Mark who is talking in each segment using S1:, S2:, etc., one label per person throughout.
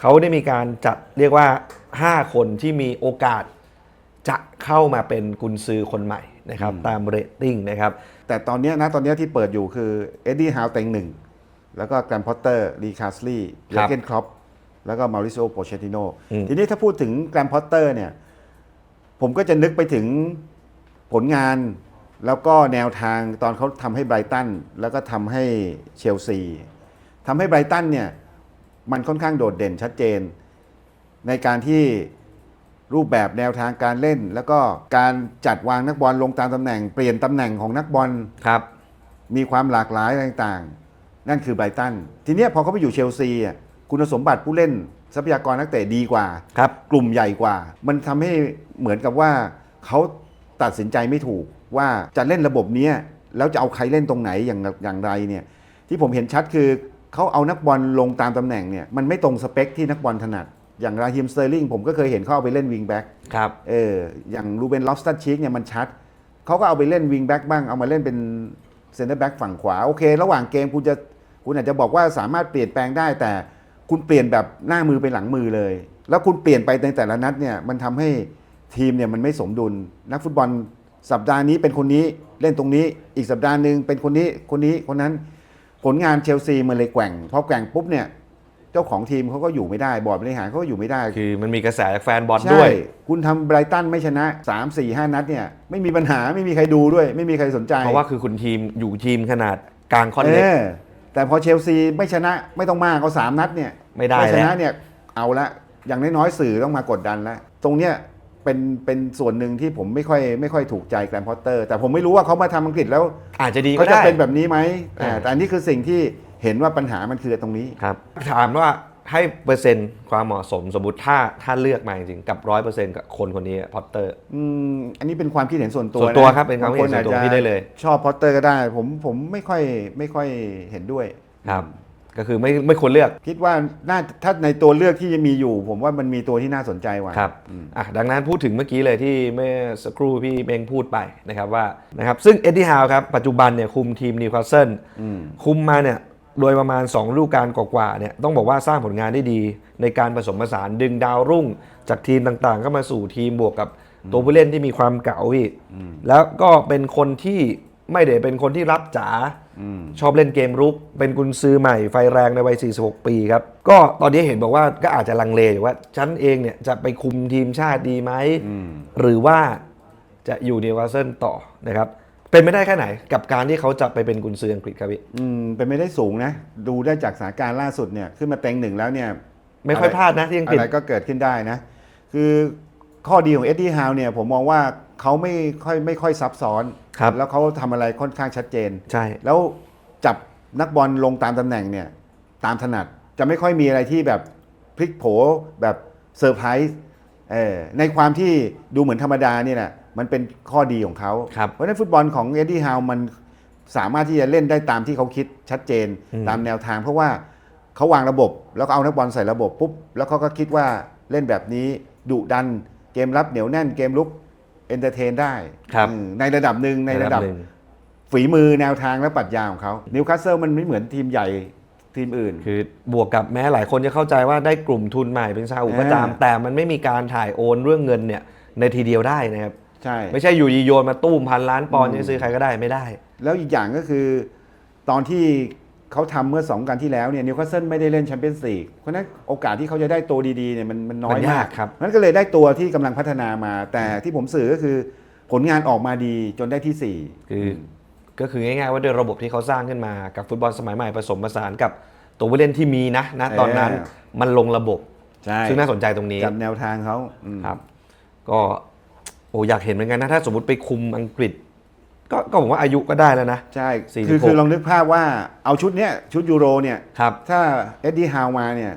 S1: เขาได้มีการจัดเรียกว่า 5 คนที่มีโอกาสจะเข้ามาเป็นกุนซือคนใหม่นะครับตามเรตติ้งนะครับ
S2: แต่ตอนเนี้ยนะตอนเนี้ยที่เปิดอยู่คือเอ็ดดี้ฮาวเต็งหนึ่งแล้วก็แกรมพอตเตอร์ลีคาสลีย์
S1: ครั
S2: เย
S1: บ
S2: เกนครอปแล้วก็มาริโซโปเชติโน
S1: อืม
S2: ทีนี้ถ้าพูดถึงแกรมพอตเตอร์เนี่ยผมก็จะนึกไปถึงผลงานแล้วก็แนวทางตอนเขาทำให้ไบรตันแล้วก็ทำให้เชลซีทำให้ไบรตันเนี่ย มันค่อนข้างโดดเด่นชัดเจน ในการที่รูปแบบแนวทางการเล่น แล้วก็การจัดวางนักบอลลงตามตำแหน่ง เปลี่ยนตำแหน่งของนักบอล
S1: ครับ
S2: มีความหลากหลายต่างๆ นั่นคือไบรตันทีเนี้ยพอเขาไปอยู่เชลซีอะคุณสมบัติผู้เล่นทรัพยากรนักเตะดีกว่า
S1: ครับ
S2: กลุ่มใหญ่กว่า มันทำให้เหมือนกับว่าเขาตัดสินใจไม่ถูกว่าจะเล่นระบบเนี้ยแล้วจะเอาใครเล่นตรงไหนอย่างอย่างไรเนี่ยที่ผมเห็นชัดคือ เขาเอานักบอลลงตามตำแหน่งเนี่ยมันไม่ตรงสเปคที่นักบอลถนัด อย่างราฮิมสเตอร์ลิงผมก็เคยเห็นเขาเอาไปเล่นวิงแบ็ก
S1: ครับ
S2: เอออย่างรูเบนลอฟสตัดชิกเนี่ยมันชัด เขาก็เอาไปเล่นวิงแบ็กบ้างเอามาเล่นเป็นเซนเตอร์แบ็กฝั่งขวาโอเค ระหว่างเกมคุณจะคุณอาจจะบอกว่าสามารถเปลี่ยนแปลงได้ แต่คุณเปลี่ยนแบบหน้ามือไปหลังมือเลย แล้วคุณเปลี่ยนไปในแต่ละนัดเนี่ยมันทำให้ทีมเนี่ยมันไม่สมดุล นักฟุตบอลสัปดาห์นี้เป็นคนนี้เล่นตรงนี้อีกสัปดาห์หนึ่งเป็นคนนี้คนนี้คนนั้น ผลงานเชลซีมันเลยแกว่งพอแกว่งปุ๊บเนี่ยเจ้าของทีมเขาก็อยู่ไม่ได้บอร์ดบริหารเขาก็อยู่ไม่ได้
S1: คือมันมีกระแสจากแฟนบอล
S2: ใช่
S1: ด้วย
S2: คุณทำไบรตันไม่ชนะ 3 4 5 นัดเนี่ยไม่มีปัญหาไม่มีใครดูด้วย ไม่มีใครสนใจ
S1: เพราะว่าคือคุณทีมอยู่ทีมขนาดกลางคอน
S2: เอ
S1: เน็ก
S2: อแต่พอเชลซีไม่ชนะไม่ต้องมากเอาสามนัดเนี่ย
S1: ไม่ได้
S2: ชนะ
S1: แล้ว
S2: เนี่ยเอาละอย่างน้อยๆสื่อต้องมากดดันแล้วตรงเนี้ย เป็นเป็นส่วนหนึ่งที่ผมไม่ค่อยไม่ค่อยถูกใจแกรมพอตเตอร์แต่ผมไม่รู้ว่าเขามาทำอังกฤษแล้ว
S1: อาจจะดีก็
S2: เขาจะ
S1: ได้
S2: เป็นแบบนี้ไหมแต่
S1: อ่า
S2: แต่อันนี้คือสิ่งที่เห็นว่าปัญหามันคือตรงนี้
S1: ครับ ถามว่าให้เปอร์เซ็นต์ความเหมาะสมสมมติถ้าถ้าเลือกมาจริงๆกับร้อยเปอร์เซ็นต์กับคนคนนี้พอตเตอร์
S2: อืมอันนี้เป็นความคิดเห็นส่วนตัว
S1: ส่วนตัว
S2: นะครับ
S1: เป็นความคิดเห็นส่วนตัว
S2: บง
S1: พี่ได้เลย
S2: ชอบพอตเตอร์ก็ได้ ผมผมไม่ค่อยไม่ค่อยเห็นด้วย
S1: ครับ ก็คือไม่ไม่ควรเลือก
S2: คิดว่าน่าถ้าในตัวเลือกที่จะมีอยู่ ผมว่ามันมีตัวที่น่าสนใจกว่า
S1: ครับอะดังนั้นพูดถึงเมื่อกี้เลยที่เมื่อสักครู่พี่เมงพูดไปนะครับว่านะครับซึ่งเอ็ดดี้ฮาวครับปัจจุบันเนี่ยคุมทีมนิวคาสเซิล
S2: อืม
S1: คุมมาเนี่ยโดยประมาณ2ฤดูกาลกว่าๆเนี่ยต้องบอกว่าสร้างผลงานได้ดี ในการผสมผสานดึงดาวรุ่ง จากทีมต่างๆก็มาสู่ทีมบวกกับตัวผู้เล่นที่มีความเก่าพี่แล้วก็เป็นคนที่ไม่ได้เป็นคนที่รับจ๋า
S2: อืม
S1: ชอบเล่นเกมรุก เป็นกุนซือใหม่ไฟแรงในวัย 46 ปีครับ ก็ตอนนี้เห็นบอกว่าก็อาจจะลังเลอยู่ว่าฉันเองเนี่ยจะไปคุมทีมชาติดีไหม
S2: อืม
S1: หรือว่าจะอยู่นิวคาสเซิลต่อนะครับ เป็นไม่ได้แค่ไหนกับการที่เขาจะไปเป็นกุนซืออังกฤษครับพี่
S2: อืมเป็นไม่ได้สูงนะ ดูได้จากสถานการณ์ล่าสุดเนี่ยขึ้นมาเต็งหนึ่งแล้วเนี่ย
S1: ไม่ค่อยพลาดนะที่อังกฤษ
S2: อะไรก็เกิดขึ้นได้นะ คือข้อดีของเอ็ดดี้ฮาวเนี่ยผมมองว่า เขาไม่ค่อยไม่ค่อยซับซ้อน
S1: ครับ
S2: แล้วเขาทำอะไรค่อนข้างชัดเจน
S1: ใช่
S2: แล้วจับนักบอลลงตามตำแหน่งเนี่ยตามถนัดจะไม่ค่อยมีอะไรที่แบบพลิกโผแบบเซอร์ไพรส์เออในความที่ดูเหมือนธรรมดาเนี่ยแหละมันเป็นข้อดีของเขา
S1: ครับ
S2: เพราะฉะนั้นฟุตบอลของเอ็ดดี้ฮาวมันสามารถที่จะเล่นได้ตามที่เขาคิดชัดเจน
S1: อืม
S2: ตามแนวทาง เพราะว่าเขาวางระบบแล้วก็เอานักบอลใส่ระบบปุ๊บแล้วเขาก็คิดว่าเล่นแบบนี้ดุดันเกมรับเหนียวแน่นเกมลุก เอนเตอร์เทนได้
S1: ครับ
S2: อืมในระดับหนึ่งในระดับ
S1: หนึ่ง
S2: ฝีมือแนวทางและปรัชญาของเขานิวคาสเซิลมันไม่เหมือนทีมใหญ่ทีมอื่น
S1: คือบวกกับแม้หลายคนจะเข้าใจว่าได้กลุ่มทุนใหม่เป็นซาอุ
S2: เออ
S1: ก็ตามแต่มันไม่มีการถ่ายโอนเรื่องเงินเนี่ยในทีเดียวได้นะครับ
S2: ใช่
S1: ไม่ใช่อยู่ดีโยนมาตู้มพันล้านปอนด์จะซื้อใครก็ได้ไม่ได้
S2: แล้วอีกอย่างก็คือ ตอนที่ เขาทำเมื่อสองกันที่แล้วเนี่ยนิวคาสเซิลไม่ได้เล่นแชมเปี้ยนส์ลีกเพราะฉะนั้นโอกาสที่เขาจะได้ตัวดีๆเนี่ยมันมันน้อย
S1: มันยามา
S2: กก
S1: ครับ
S2: นั้นก็เลยได้ตัวที่กำลังพัฒนามา แต่ที่ผมสื่อก็คือผลงานออกมาดีจนได้ที่สี่
S1: คือก็คือง่ายๆว่าด้วยระบบที่เขาสร้างขึ้นมากับฟุตบอลสมัยใหม่ผสมผสานกับตัวผู้เล่นที่มีนะนะตอนนั้นมันลงระบบ
S2: ใช่
S1: ซึ่งน่าสนใจตรงนี้
S2: จับแนวทางเขาอืม
S1: ครับ ก็โอ้อยากเห็นเหมือนกันนะถ้าสมมติไปคุมอังกฤษ ก็ก็ผมว่าอายุก็ได้แล้วนะ
S2: ใช่
S1: 46
S2: คือคือลองนึกภาพว่าเอาชุดเนี้ยชุดยูโรเนี่ย
S1: ครับ
S2: ถ้าเอ็ดดี้ฮาวมาเนี่ย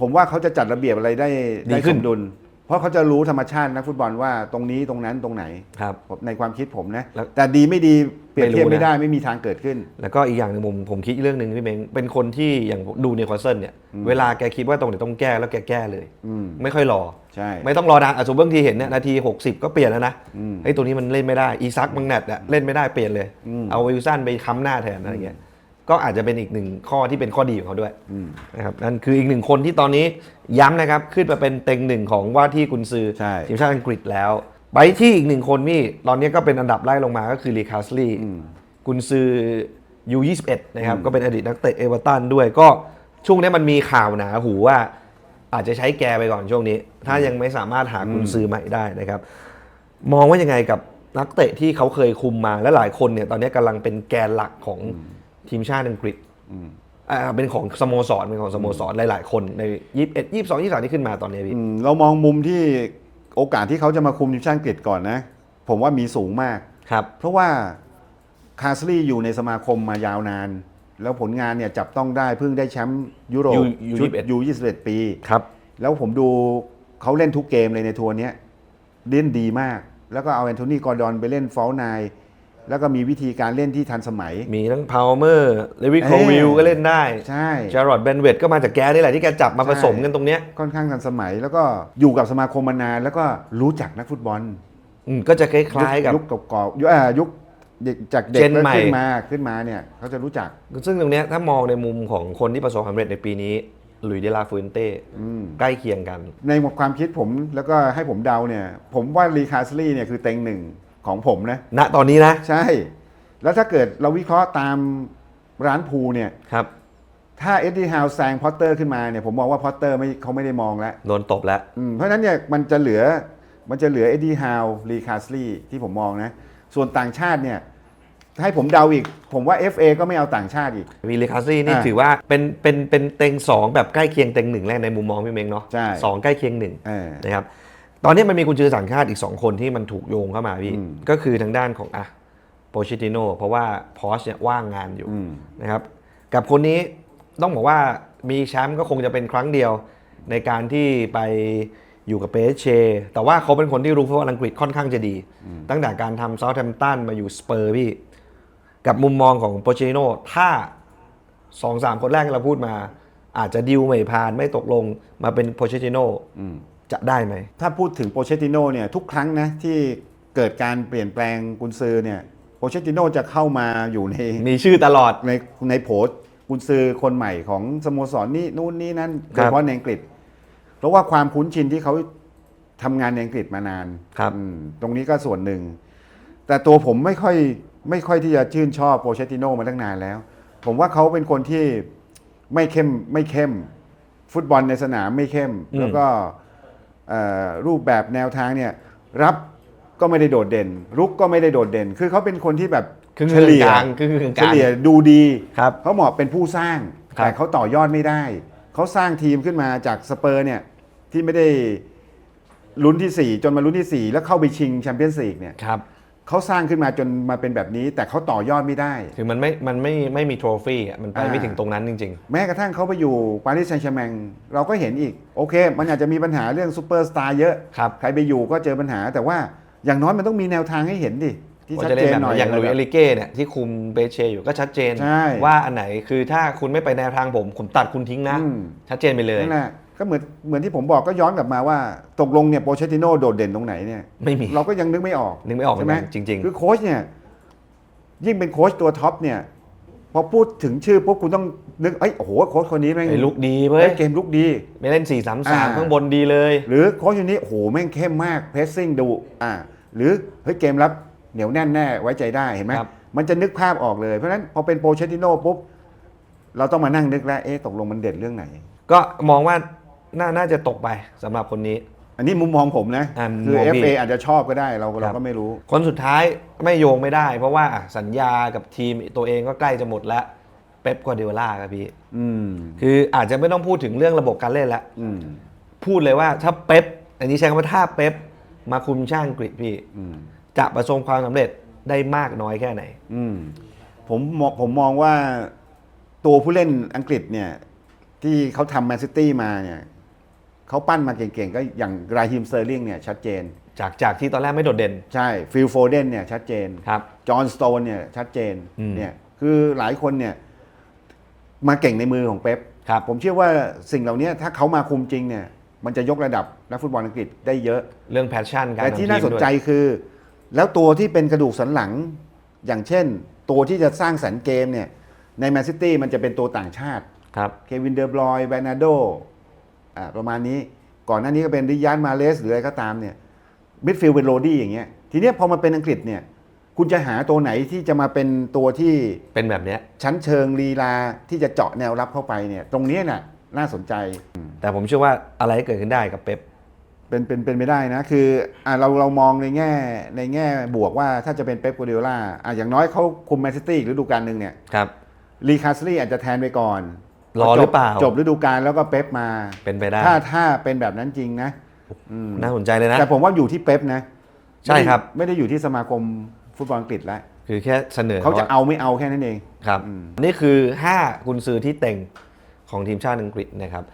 S2: ผมว่าเขาจะจัดระเบียบอะไรได้
S1: ดี
S2: ได้
S1: ขึ้
S2: ส
S1: น
S2: มดุล เพราะเขาจะรู้ธรรมชาตินักฟุตบอลว่าตรงนี้ตรงนั้นตรงไหน
S1: ครับ
S2: ผมในความคิดผมนะ
S1: แล้ว
S2: แต่ดีไม่ดีเปรียบเทียบ
S1: ไม่รู้นะ
S2: ไม่ได้ไม่มีทางเกิดขึ้น
S1: แล้วก็อีกอย่างหนึ่งผมผมคิดอีกเรื่องหนึ่งพี่เมงเป็นคนที่อย่างดูนิวคาสเซิลเนี่ย เวลาแกคิดว่าตรงไหนต้องแก้แล้วแกแก้เลย
S2: อืม
S1: ไม่ค่อยรอ
S2: ใช่
S1: ไม่ต้องรอนานอะสมมติบางทีเห็นเนี่ยนาที 60 ก็เปลี่ยนแล้วนะ
S2: อืม
S1: ไอ้ยตัวนี้มันเล่นไม่ได้อีซักมังแนตอะเล่นไม่ได้เปลี่ยนเลย
S2: อืม
S1: เอาวิลสันไปค้ำหน้าแทนอะไรเงี้ยก็อาจจะเป็นอีกหนึ่งข้อที่เป็นข้อดีของเขาด้วยนะครับนั่นคืออีกหนึ่งคนที่ตอนนี้ย้ำนะครับขึ้นมาเป็นเต็งหนึ่งของว่าที่กุนซือ
S2: ใช่
S1: ทีมชาติอังกฤษแล้ว ไปที่อีกหนึ่งคนนี่ตอนนี้ก็เป็นอันดับไล่ลงมาก็คือลีคาสลีกุนซือยู21นะครับก็เป็นอดีตนักเตะเอเวอร์ตันด้วยก็ช่วงนี้มันมีข่าวหนาหูว่า อาจจะใช้แกไปก่อนช่วงนี้ ถ้ายังไม่สามารถหากุนซือใหม่ได้นะครับ มองว่ายังไงกับนักเตะที่เขาเคยคุมมาและหลายคนเนี่ยตอนนี้กำลังเป็นแกนหลักของทีมชาติอังกฤษอ่าเป็นของสโมสรเป็นของสโมสรหลาย ๆ คนในยี่สิบเอ็ดยี่สิบสองยี่สิบสามที่ขึ้นมาตอนนี้พี่
S2: อืมเรามองมุมที่โอกาสที่เขาจะมาคุมทีมชาติอังกฤษก่อนนะ ผมว่ามีสูงมาก
S1: ครับ
S2: เพราะว่าคาสลีย์อยู่ในสมาคมมายาวนาน แล้วผลงานเนี่ยจับต้องได้เพิ่งได้แชมป์ยุโรป
S1: U- U-
S2: ชุด
S1: 21
S2: ยู21 ปี
S1: ครับ
S2: แล้วผมดูเขาเล่นทุกเกมเลยในทัวร์เนี้ยเล่นดีมาก แล้วก็เอาแอนโทนีกอร์ดอนไปเล่นฟอลนายแล้วก็มีวิธีการเล่นที่ทันสมัย
S1: มีทั้งพาวเมอร์เลวิโค
S2: เอ้ย
S1: วิลก็เล่นได้
S2: ใช่
S1: จารอดเบนเวตก็มาจากแกนี่แหละที่แกจับมา
S2: ใช่
S1: ผสมกันตรงเนี้ย
S2: ค่อนข้างทันสมัย แล้วก็อยู่กับสมาคมมานานแล้วก็รู้จักนักฟุตบอล
S1: อืมก็จะคล้ายๆกับ
S2: ยุคเก่าๆยุคอ่ายุค เด็กจากเด็ก
S1: เจน
S2: แล้ว
S1: ใหม่
S2: ขึ้นมาขึ้นมาเนี่ยเขาจะรู้จัก
S1: ซึ่งตรงเนี้ยถ้ามองในมุมของคนที่ประสบความสำเร็จในปีนี้หลุยส์เดลาฟูนเต้ใกล้เคียงกัน
S2: ในความคิดผมแล้วก็ให้ผมเดาเนี่ย ผมว่ารีคาสลีย์เนี่ยคือเต็งหนึ่งของผมนะ
S1: ณตอนนี้นะ
S2: ใช่ แล้วถ้าเกิดเราวิเคราะห์ตามร้านพูเนี่ย
S1: ครับ
S2: ถ้าเอ็ดดี้ฮาวแซงพอตเตอร์ขึ้นมาเนี่ยผมมองว่าพอตเตอร์ไม่เขาไม่ได้มองแล้ว
S1: โดนตบแล้ว
S2: อืมเพราะฉะนั้นเนี่ยมันจะเหลือมันจะเหลือเอ็ดดี้ฮาวรีคาสลีย์ที่ผมมองนะ ส่วนต่างชาติเนี่ยให้ผมเดาอีก ผมว่า FA ก็ไม่เอาต่างชาติอีก
S1: วีเลคาซี่นี่
S2: อ่า
S1: ถือว่าเป็นเป็นเป็นเต็งสองแบบใกล้เคียงเต็งหนึ่งแรกในมุมมองพี่เม้งเนาะ
S2: ใช่
S1: สองใกล้เคียงหนึ่ง
S2: เออ
S1: นะครับตอนนี้มันมีกุญจือต่างชาติอีก 2 คนที่มันถูกโยงเข้ามาพี่
S2: อืม
S1: ก็คือทางด้านของอะโปชิติโนเพราะว่าพอชเนี่ยว่างงานอยู่
S2: อืม
S1: นะครับกับคนนี้ต้องบอกว่ามีแชมป์ก็คงจะเป็นครั้งเดียวในการที่ไป อยู่กับเปเชแต่ว่าเขาเป็นคนที่รู้ฟุตบอลอังกฤษค่อนข้างจะดี ตั้งแต่การทำเซาท์แฮมป์ตันมาอยู่สเปอร์พี่ กับมุมมองของโปชิติโนถ้าสองสามคนแรกที่เราพูดมา อาจจะดิวไม่ผ่านไม่ตกลงมาเป็นโปชิติโนจะได้ไหม
S2: ถ้าพูดถึงโปเชติโนเนี่ยทุกครั้งนะที่เกิดการเปลี่ยนแปลงกุนซือเนี่ยโปเชติโนจะเข้ามาอยู่ใน
S1: มีชื่อตลอด
S2: ในในโผล่กุนซือคนใหม่ของสโมสรนี่นู่นนี่นั่น
S1: ค
S2: โด
S1: รับ
S2: ยเฉพาะในอังกฤษ เพราะว่าความคุ้นชินที่เขาทำงานในอังกฤษมานาน
S1: ครับ
S2: อืมตรงนี้ก็ส่วนหนึ่ง แต่ตัวผมไม่ค่อยไม่ค่อยที่จะชื่นชอบโปเชติโนมาตั้งนานแล้ว ผมว่าเขาเป็นคนที่ไม่เข้มไม่เข้ม ฟุตบอลในสนามไม่เข้มแล้วก็เอ่อรูปแบบแนวทางเนี่ย รับก็ไม่ได้โดดเด่น รุกก็ไม่ได้โดดเด่น คือเขาเป็นคนที่แบบ
S1: ครึ่งๆ
S2: เฉลี่ย
S1: กลางๆครึ่งๆกลางๆ
S2: เฉลี่ยดูดี
S1: ครับ
S2: เขาเหมาะเป็นผู้สร้าง
S1: ครับ
S2: แต่เขาต่อยอดไม่ได้ เขาสร้างทีมขึ้นมาจากสเปอร์เนี่ยที่ไม่ได้ลุ้นที่ 4 จนมาลุ้นที่ 4 แล้วเข้าไปชิงแชมเปี้ยนส์ลีกเนี่ย
S1: ครับ
S2: เขาสร้างขึ้นมาจนมาเป็นแบบนี้ แต่เขาต่อยอดไม่ได้
S1: คือมันไม่ มันไม่ไม่มีโทรฟี่อะมันไปไม่
S2: อ่า
S1: ถึงตรงนั้นจริง
S2: แม้กระทั่งเขาไปอยู่ปารีสแซงต์แชร์แมงเราก็เห็นอีก โอเค มันอาจจะมีปัญหาเรื่องซูเปอร์สตาร์เยอะ
S1: ครับ
S2: ใครไปอยู่ก็เจอปัญหาแต่ว่าอย่างน้อยมันต้องมีแนวทางให้เห็นดิ
S1: ๆ
S2: ที่
S1: ว่า
S2: ชัด
S1: จะเล่
S2: เจ
S1: น
S2: น
S1: แบบ
S2: หน่อย
S1: อย่างหลุยส์
S2: แบ
S1: เอบลิเก้เนี่ยที่คุมเบเชอยู่ก็ชัดเจน
S2: ใช่
S1: ว่าอันไหนคือถ้าคุณไม่ไปแนวทางผม ผมตัดคุณทิ้งนะ
S2: อืม
S1: ชัดเจนไปเลย
S2: นั่นแหละก็เหมือนเหมือนที่ผมบอกก็ย้อนกลับมาว่าตกลงเนี่ยโปเชติโนโดดเด่นตรงไหนเนี่ย
S1: ไม่มี
S2: เราก็ยังนึกไม่ออก
S1: นึกไม่ออก
S2: ใช่ไหม
S1: เหมือนกันจริง ๆ
S2: คือโค้ชเนี่ยยิ่งเป็นโค้ชตัวท็อปเนี่ยพอพูดถึงชื่อปุ๊บคุณต้องนึกเอ้ยโอ้โหโค้ชคนนี้แม่ง
S1: ไอ้ลุกดีเว้ย
S2: เล่นเกมลุกดี
S1: ไม่เล่น4 3
S2: อ่า
S1: 3ข้างบนดีเลย
S2: หรือโค้ชคนนี้โอ้โหแม่งเข้มมากเพสซิ่งดุอ่าหรือเฮ้ยเกมรับ เหนียวแน่นแน่ไว้ใจได้เห็นไหม
S1: ครับ
S2: มันจะนึกภาพออกเลยเพราะฉะนั้นพอเป็นโปเชติโน่ปุ๊บเราต้องมานั่งนึกแล้วเอ๊ะตกลงมันเด่นเรื่องไหน
S1: ก็มองว่าน่าน่าจะตกไปสำหรับคนนี้
S2: อันนี้มุมมองผมนะ
S1: อ่า
S2: คือ
S1: มุมมองพี่
S2: FA อาจจะชอบก็ได้เรา
S1: ครั
S2: เรา
S1: บ
S2: ก็ไม่รู้
S1: คนสุดท้ายไม่โยงไม่ได้ เพราะว่าอะสัญญากับทีมตัวเองก็ใกล้จะหมดแล้วเป๊ปกวาร์ดิโอลาครับพี่
S2: อืม
S1: คืออาจจะไม่ต้องพูดถึงเรื่องระบบการเล่นแล้ว
S2: อืม
S1: พูดเลยว่าถ้าเป๊ปอันนี้ใช้คำว่าถ้าเป๊ปมาคุมชาติอังกฤษพี่
S2: อืม
S1: จะประสบความสำเร็จได้มากน้อยแค่ไหน
S2: อืมผมมองผมมองว่าตัวผู้เล่นอังกฤษเนี่ย ที่เขาทำแมนซิตี้มาเนี่ยเขาปั้นมาเก่งๆ ก็อย่างราฮิมเซอร์ลิงเนี่ยชัดเจน
S1: จากจากที่ตอนแรกไม่โดดเด่น
S2: ใช่ฟิลโฟเดนเนี่ยชัดเจน
S1: ครับ
S2: จอห์นสโตนเนี่ยชัดเจน
S1: อืม
S2: เนี่ยคือหลายคนเนี่ยมาเก่งในมือของเป๊ป
S1: ครับ
S2: ผมเชื่อว่าสิ่งเหล่านี้ถ้าเขามาคุมจริงเนี่ยมันจะยกระดับนักฟุตบอลอังกฤษได้เยอะ
S1: เรื่องแพชชั่นการ
S2: แต่ที่
S1: ทำ
S2: น่า
S1: ทีม
S2: สน
S1: ด้วย
S2: ใจคือ แล้วตัวที่เป็นกระดูกสันหลัง อย่างเช่น ตัวที่จะสร้างสรรค์เกมเนี่ยในแมนซิตี้มันจะเป็นตัวต่างชาติ
S1: ครับ
S2: เควินเดอร์บรอยน์แบรนาโดอ่าประมาณนี้ก่อนหน้านี้ก็เป็นริยานมาเลสหรืออะไรก็ตามเนี่ยมิดฟิลด์เป็นโรดี้อย่างเงี้ยทีเนี้ยพอมาเป็นอังกฤษเนี่ยคุณจะหาตัวไหนที่จะมาเป็นตัวที่
S1: เป็นแบบเนี้ย
S2: ชั้นเชิงลีลาที่จะเจาะแนวรับเข้าไปเนี่ยตรงเนี้ยน่ะน่าสนใจ
S1: แต่ผมเชื่อว่าอะไรก็เกิดขึ้นได้กับเป๊ป
S2: เป็นเป็นเป็นไม่ได้นะ คืออะเราเรามองในแง่ในแง่บวกว่าถ้าจะเป็นเป๊ปกัวเดโอล่าอะอย่างน้อยเขาคุมแมนซิตี้อีกฤดูกาลหนึ่งเนี่ย
S1: ครับ
S2: ลีคาสลี่อาจจะแทนไปก่อน
S1: รอหรือเปล่า
S2: จบจบฤดูกาลแล้วก็เป๊ปมา
S1: เป็นไปได้
S2: ถ้าถ้าเป็นแบบนั้นจริงนะอืม
S1: น่าสนใจเลยนะ
S2: แต่ผมว่าอยู่ที่เป๊ปนะ
S1: ใช่ครับ
S2: ไม่ได้ไม่ได้อยู่ที่สมาคมฟุตบอลอังกฤษแล้ว
S1: คือแค่เสนอ
S2: เขาจะ
S1: ว่
S2: เอาไม่เอาแค่นั้นเอง
S1: ครับ
S2: อืม
S1: นี่คือ 5 กุนซือที่เต็งของทีมชาติอังกฤษนะครับ